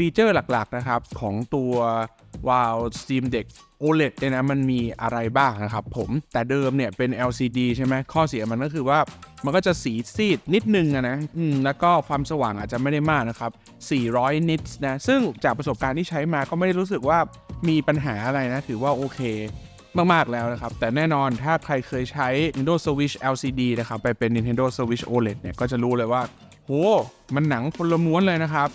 ฟีเจอร์หลักๆนะครับของตัว WoW Steam Deck OLED เนี่ยนะมันมีอะไรบ้างนะครับผม แต่เดิมเนี่ยเป็น LCD ใช่ไหมข้อเสียมันก็คือว่ามันก็จะสีซีดนิดนึงนะอืมแล้วก็ความสว่างอาจจะไม่ได้มากนะครับ 400 นิตนะ ซึ่งจากประสบการณ์ที่ใช้มาก็ไม่ได้รู้สึกว่ามีปัญหาอะไรนะ ถือว่าโอเคมาก ๆ แล้วนะครับ แต่แน่นอนถ้าใครเคยใช้ Nintendo Switch LCD นะครับ ไปเป็น Nintendo Switch OLED เนี่ยก็จะรู้เลยว่า โห มันหนังคนละม้วนเลยนะครับ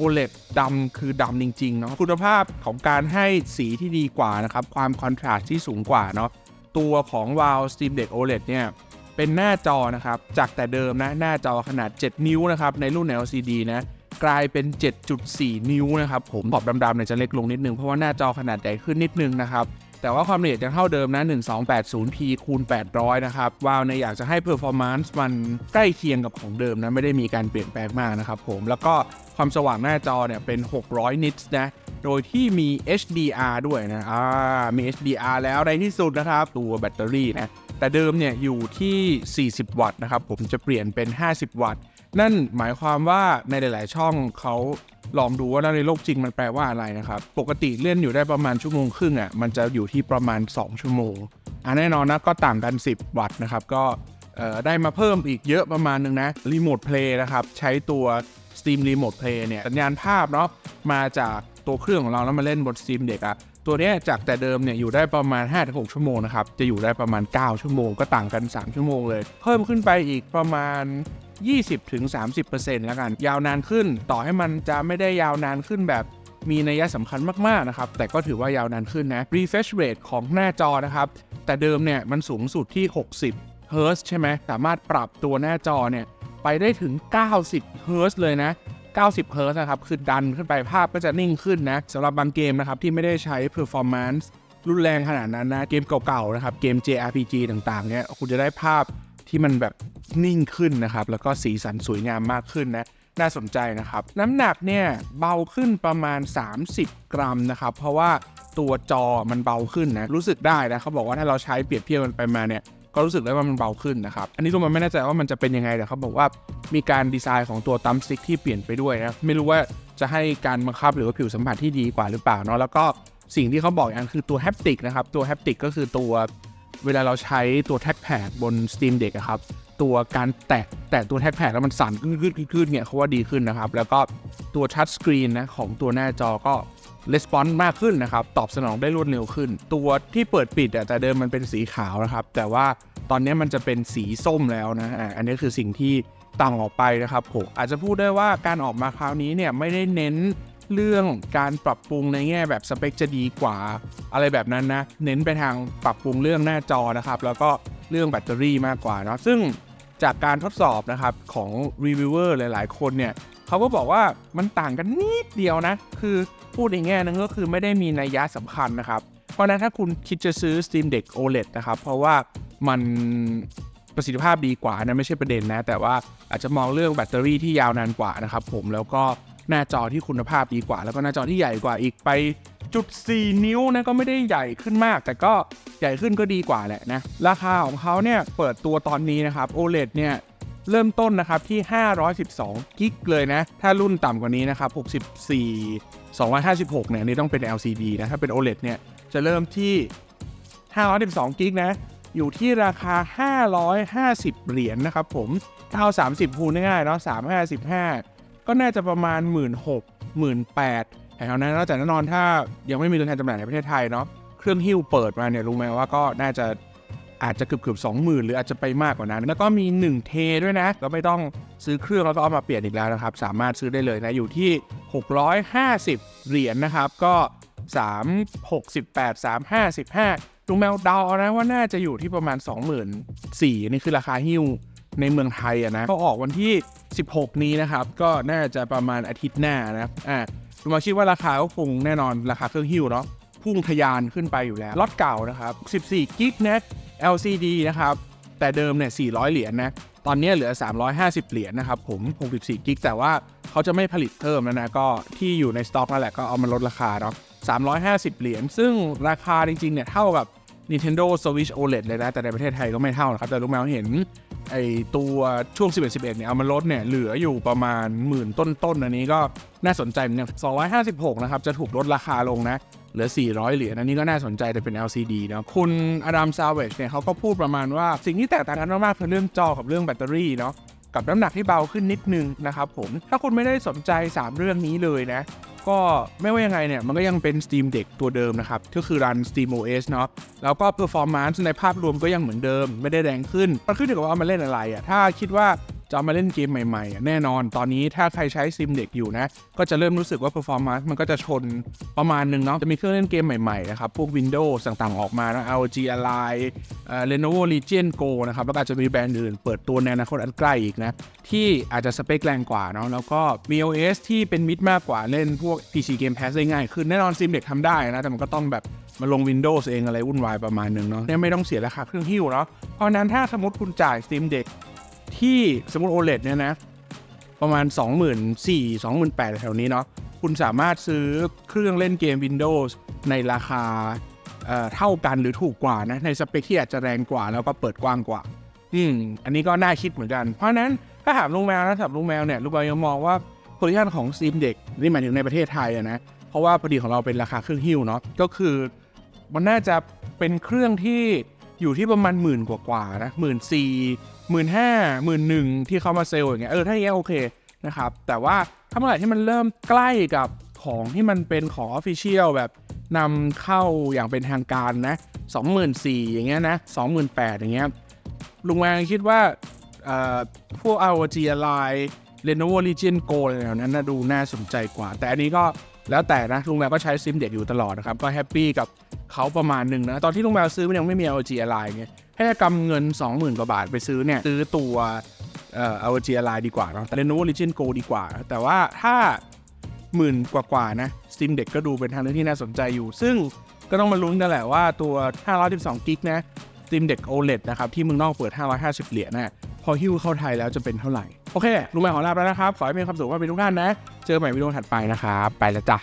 OLED ดำคือดำจริงๆเนาะคุณภาพของการให้สีที่ดีกว่านะครับ ความคอนทราสต์ที่สูงกว่าเนาะตัวของ WoW Steam Deck OLED เนี่ยเป็นหน้าจอนะครับ จากแต่เดิมนะ หน้าจอขนาด 7 นิ้วนะครับ ในรุ่น LCD นะกลายเป็น 7.4 นิ้วนะครับ ผมขอบดำๆเนี่ยจะเล็กลงนิดนึง เพราะว่าหน้าจอขนาดใหญ่ขึ้นนิดนึงนะครับ แต่ว่าความละเอียดยังเท่าเดิมนะ 1280p คูณ 800 นะครับวาวเนี่ยอยากจะให้ performance มันใกล้เคียงกับของเดิมนะ ไม่ได้มีการเปลี่ยนแปลงมากนะครับผม แล้วก็ความสว่างหน้าจอเนี่ยเป็น 600 นิตส์นะ โดยที่มี HDR ด้วยนะ อ่า มี HDR แล้วในที่สุดนะครับ ตัวแบตเตอรี่นะ แต่เดิมเนี่ยอยู่ที่ 40 วัตต์นะครับ ผมจะเปลี่ยนเป็น 50 วัตต์ นั่นหมายความว่าในหลาย ๆ ช่องเขาลองดูว่าในโลกจริงมันแปลว่าอะไรนะครับ ปกติเล่นอยู่ได้ประมาณชั่วโมงครึ่งอะมันจะอยู่ที่ประมาณ 2 ชั่วโมงอ่าแน่นอนนะก็ต่างกัน 10 วัตต์นะครับ ก็ได้มาเพิ่มอีกเยอะประมาณนึงนะรีโมทเพลย์นะครับ ใช้ตัว Steam Remote Play เนี่ยสัญญาณภาพเนาะมาจากตัวเครื่องของเราแล้วมาเล่นบน Steam Deck อะ ตัวนี้จากแต่เดิมเนี่ยอยู่ได้ประมาณ 5-6 ชั่วโมงนะครับ จะอยู่ได้ประมาณ 9 ชั่วโมงก็ต่างกัน 3 ชั่วโมงเลย เพิ่มขึ้นไปอีกประมาณ 20-30%แล้วกัน ยาวนานขึ้น ต่อให้มันจะไม่ได้ยาวนานขึ้นแบบมีนัยสำคัญมาก ๆ นะครับ แต่ก็ถือว่ายาวนานขึ้นนะ refresh rate ของหน้าจอนะครับ แต่เดิมเนี่ยมันสูงสุดที่ 60เฮิร์ตใช่ไหมสามารถปรับตัวหน้าจอเนี่ยไปได้ถึง 90เฮิร์ตเลยนะ 90 เฮิร์ตนะครับ คือดันขึ้นไปภาพก็จะนิ่งขึ้นนะสำหรับบางเกมนะครับ ที่ไม่ได้ใช้ performance รุนแรงขนาดนั้นนะ เกมเก่าๆนะครับ เกม JRPG ต่างๆเนี่ยคุณจะได้ภาพที่มันแบบนิ่งขึ้นนะครับ แล้วก็สีสันสวยงามมากขึ้นนะ น่าสนใจนะครับ น้ำหนักเนี่ยเบาขึ้นประมาณ 30 กรัมนะครับ เพราะว่าตัวจอมันเบาขึ้นนะ รู้สึกได้นะเขาบอกว่าถ้าเราใช้เปรียบเทียบมันไปมาเนี่ย ก็รู้สึกได้ว่ามันเบาขึ้นนะครับ อันนี้ตัวมันไม่แน่ใจว่ามันจะเป็นยังไงแต่เขาบอกว่ามีการดีไซน์ของตัวตัมสติ๊กที่เปลี่ยนไปด้วยนะไม่รู้ว่าจะให้การบังคับหรือว่าผิวสัมผัสที่ดีกว่าหรือเปล่าเนาะแล้วก็สิ่งที่เขาบอกอย่างคือตัวแฮปติกนะครับตัวแฮปติกก็คือตัวเวลาเราใช้ตัวแท็กแพดบน Steam Deck อะครับตัวการแตะแตะตัวแท็กแพดแล้วมันสั่นขึ้นขึ้นขึ้นขึ้นเนี่ยเขาว่าดีขึ้นนะครับ แล้วก็ตัวทัชสกรีนนะของตัวหน้าจอก็ レスปอนส์มากขึ้นนะครับ ตอบสนองได้รวดเร็วขึ้น ตัวที่เปิดปิดอะแต่เดิมมันเป็นสีขาวนะครับ แต่ว่าตอนนี้มันจะเป็นสีส้มแล้วนะอะอันนี้คือสิ่งที่ต่างออกไปนะครับผมอาจจะพูดได้ว่าการออกมาคราวนี้เนี่ยไม่ได้เน้นเรื่องการปรับปรุงในแง่แบบสเปคจะดีกว่า อะไรแบบนั้นนะ เน้นไปทางปรับปรุงเรื่องหน้าจอนะครับ แล้วก็เรื่องแบตเตอรี่มากกว่าเนาะซึ่งจากการทดสอบนะครับของรีวิวเวอร์หลาย ๆ คนเนี่ย เขาก็บอกว่ามันต่างกันนิดเดียวนะ คือพูดในแง่นึงก็คือไม่ได้มีนัยยะสำคัญนะครับ เพราะฉะนั้นถ้าคุณคิดจะซื้อ Steam Deck OLED นะครับ เพราะว่ามันประสิทธิภาพดีกว่านะไม่ใช่ประเด็นนะ แต่ว่าอาจจะมองเรื่องแบตเตอรี่ที่ยาวนานกว่านะครับผมแล้วก็หน้าจอที่คุณภาพดีกว่า แล้วก็หน้าจอที่ใหญ่กว่าอีกไปจุด 4 นิ้วนะก็ไม่ได้ใหญ่ขึ้นมาก แต่ก็ใหญ่ขึ้นก็ดีกว่าแหละนะ ราคาของเขาเนี่ยเปิดตัวตอนนี้นะครับ OLED เนี่ย เริ่มต้นนะครับที่ 512 กิกเลยนะ ถ้ารุ่นต่ำกว่านี้นะครับ 64 256 เนี่ยอันนี่ต้องเป็น LCD นะ ถ้าเป็น OLED เนี่ย จะเริ่มที่ 512 กิกนะ อยู่ที่ราคา 550 เหรียญนะครับผม930 คูณง่ายๆเนาะ355 ก็น่าจะประมาณ 1 6 0 0 0 18,000แถวนั้นแล้วแต่แน่นอนถ้ายังไม่มีตัวแทนจำหน่ายในประเทศไทยเนาะเครื่องหิ้วเปิดมาเนี่ยรู้ไหมว่าก็น่าจะ อาจจะเกือบเกือบสองหมื่นหรืออาจจะไปมากกว่านั้น แล้วก็มี 1 เทด้วยนะ ก็ไม่ต้องซื้อเครื่องแล้วก็เอามาเปลี่ยนอีกแล้วนะครับ สามารถซื้อได้เลยนะ อยู่ที่ 650 เหรียญนะครับ ก็ 3 68 3 55ลุงแมวเดาเอานะว่าน่าจะอยู่ที่ประมาณ 24,000นี่คือราคาหิ้วในเมืองไทยอะนะก็ออกวันที่ 16 นี้นะครับ ก็น่าจะประมาณอาทิตย์หน้านะอ่าลุงแมวคิดว่าราคาก็คงแน่นอนราคาเครื่องหิ้วเนาะพุ่งทะยานขึ้นไปอยู่แล้วล็อตเก่านะครับ 14 กิกนะ LCD นะครับ แต่เดิมเนี่ย 400 เหรียญนะตอนนี้เหลือ 350 เหรียญนะครับผม 64 กิก แต่ว่าเขาจะไม่ผลิตเพิ่มแล้วนะ ก็ที่อยู่ในสต็อกนั่นแหละก็เอามาลดราคาเนาะ 350 เหรียญ ซึ่งราคาจริงๆ เนี่ย เท่ากับ Nintendo Switch OLED เลยนะ แต่ในประเทศไทยก็ไม่เท่านะครับ แต่ลูกแมวเห็น ไอตัวช่วง 11 11 เนี่ยเอามาลดเนี่ยเหลืออยู่ประมาณหมื่นต้นๆอันนี้ก็น่าสนใจเนกัน256 นะครับ จะถูกลดราคาลงนะ เหลือ 400 เหรียญอันนี้ก็น่าสนใจแต่เป็น LCD เนาะคุณอดัมซาเวชเนี่ยเขาก็พูดประมาณว่าสิ่งที่แตกต่างกันมากๆคือเรื่องจอกับเรื่องแบตเตอรี่เนาะกับน้ำหนักที่เบาขึ้นนิดนึงนะครับผมถ้าคุณไม่ได้สนใจ 3 เรื่องนี้เลยนะ ก็ไม่ว่ายังไงเนี่ย มันก็ยังเป็น Steam Deck ตัวเดิมนะครับ ก็คือรัน Steam OS เนาะแล้วก็ performance ในภาพรวมก็ยังเหมือนเดิม ไม่ได้แรงขึ้น มันขึ้นอยู่กับว่าเอามาเล่นอะไรอะ่ะถ้าคิดว่า จะมาเล่นเกมใหม่ๆ แน่นอนตอนนี้ถ้าใครใช้ Steam Deck อยู่นะ ก็จะเริ่มรู้สึกว่า performance มันก็จะชนประมาณหนึงเนาะจะมีเครื่องเล่นเกมใหม่ๆนะครับ พวก Windows ต่างๆออกมานะ LG Ally เอ่อ Lenovo Legion Go นะครับ แล้วก็จะมีแบรนด์อื่นเปิดตัวในอนาคตอันใกล้อีกนะ ที่อาจจะสเปคแรงกว่าเนาะแล้วก็มี OS ที่เป็นมิดมากกว่าเล่นพวก PC Game Pass ได้ง่ายขึ้นแน่นอน Steam Deck ทำได้นะแต่มันก็ต้องแบบมาลง Windows เองอะไรวุ่นวายประมาณนึงเนาะเนี่ยไม่ต้องเสียราคาเครื่องหิ้วเนาะเพราะฉะนั้นถ้าสมมติคุณจ่าย Steam Deck ที่สมมติ OLED เนี่ยนะ ประมาณ 24,000 2 8 0 0แถวนี้เนาะคุณสามารถซื้อเครื่องเล่นเกม Windows ในราคาเเท่ากันหรือถูกกว่านะ ในสเปคที่อาจจะแรงกว่าแล้วก็เปิดกว้างกว่า อืมอันนี้ก็น่าคิดเหมือนกัน เพราะนั้นถ้าถามลุงแมวนะถามลุงแมวเนี่ยลุงแมวยังมองว่าโพซิชันของ Steam Deck นี่หมายถึงในประเทศไทยอะนะเพราะว่าพอดีของเราเป็นราคาเครื่องหิ้วเนาะก็คือมันน่าจะเป็นเครื่องที่อยู่ที่ประมาณหมื่นกว่านะหมื่นสี่ หมื่นห้าหมื่นหนึ่งที่เขามาเซลล์อย่างเงี้ยเออถ้าอย่างเงี้ยโอเคนะครับแต่ว่าถ้าเมื่อไหร่ที่มันเริ่มใกล้กับของที่มันเป็นของ Official แบบนำเข้าอย่างเป็นทางการนะ24,000อย่างเงี้ยนะ28,000อย่างเงี้ยลุงแมงคิดว่าพวก ROG Ally Lenovo Legion Go อะไรเหล่านั้นนะดูน่าสนใจกว่า แต่อันนี้ก็ แล้วแต่นะลุงแมวก็ใช้ซิมเด็กอยู่ตลอดนะครับ ก็แฮปปี้กับเขาประมาณหนึ่งนะ ตอนที่ลุงแมวซื้อมันยังไม่มี ROG Ally ไงให้กำเงิน 20,000 กว่าบาทไปซื้อเนี่ย ซื้อตัวเอ่อ ROG Ally ดีกว่าเนาะแต่ Lenovo Legion Go ดีกว่า แต่ว่าถ้าหมื่นกว่าๆนะ Steam Deck ก็ดูเป็นทางเลือกที่น่าสนใจอยู่ ซึ่งก็ต้องมาลุ้นกันแหละว่าตัว 512 กิกนะ Steam Deck OLED นะครับที่เมืองนอกเปิด 550 เหรียญนะพอหิ้วเข้าไทยแล้วจะเป็นเท่าไหร่ โอเคลุงแมวขอลาไปแล้วนะครับ ขอให้มีความสุขมากเป็นทุกท่านนะ เจอกันใหม่วิดีโอถัดไปนะครับ ไปแล้วจ้ะ